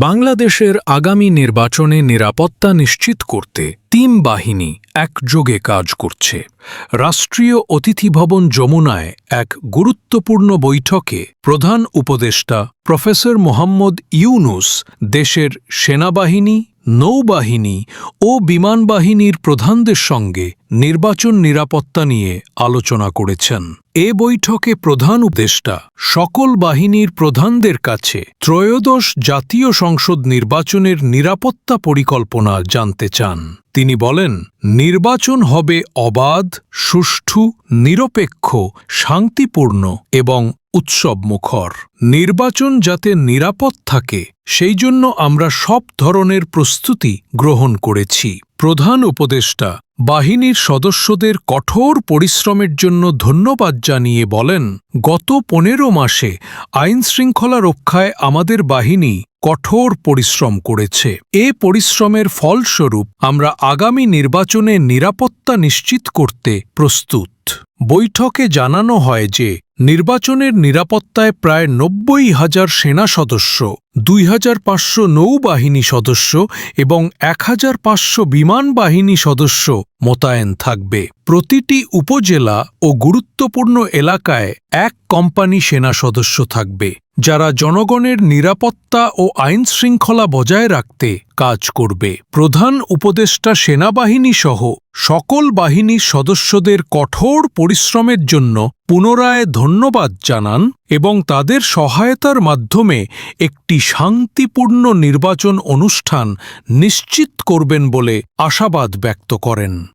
বাংলাদেশের আগামী নির্বাচনে নিরাপত্তা নিশ্চিত করতে তিন বাহিনী একযোগে কাজ করছে। রাষ্ট্রীয় অতিথি ভবন যমুনায় এক গুরুত্বপূর্ণ বৈঠকে প্রধান উপদেষ্টা প্রফেসর মোহাম্মদ ইউনুস দেশের সেনাবাহিনী, নৌবাহিনী ও বিমানবাহিনীর প্রধানদের সঙ্গে নির্বাচন নিরাপত্তা নিয়ে আলোচনা করেছেন। এ বৈঠকে প্রধান উপদেষ্টা সকল বাহিনীর প্রধানদের কাছে ত্রয়োদশ জাতীয় সংসদ নির্বাচনের নিরাপত্তা পরিকল্পনা জানতে চান। তিনি বলেন, নির্বাচন হবে অবাধ, সুষ্ঠু, নিরপেক্ষ, শান্তিপূর্ণ এবং উৎসবমুখর। নির্বাচন যাতে নিরাপদ থাকে, সেই জন্য আমরা সব ধরনের প্রস্তুতি গ্রহণ করেছি। প্রধান উপদেষ্টা বাহিনীর সদস্যদের কঠোর পরিশ্রমের জন্য ধন্যবাদ জানিয়ে বলেন, গত পনেরো মাসে আইনশৃঙ্খলা রক্ষায় আমাদের বাহিনী কঠোর পরিশ্রম করেছে। এ পরিশ্রমের ফলস্বরূপ আমরা আগামী নির্বাচনে নিরাপত্তা নিশ্চিত করতে প্রস্তুত। বৈঠকে জানানো হয় যে, নির্বাচনের নিরাপত্তায় প্রায় নব্বই হাজার সেনা সদস্য, দুই হাজার পাঁচশো নৌবাহিনী সদস্য এবং এক হাজার পাঁচশো বিমান বাহিনী সদস্য মোতায়েন থাকবে। প্রতিটি উপজেলা ও গুরুত্বপূর্ণ এলাকায় এক কোম্পানি সেনা সদস্য থাকবে। যারা জনগণের নিরাপত্তা ও আইন শৃঙ্খলা বজায় রাখতে কাজ করবে। প্রধান উপদেষ্টা সেনাবাহিনী সহ সকল বাহিনীর সদস্যদের কঠোর পরিশ্রমের জন্য পুনরায় ধন্যবাদ জানান এবং তাদের সহায়তার মাধ্যমে একটি শান্তিপূর্ণ নির্বাচন অনুষ্ঠান নিশ্চিত করবেন বলে আশাবাদ ব্যক্ত করেন।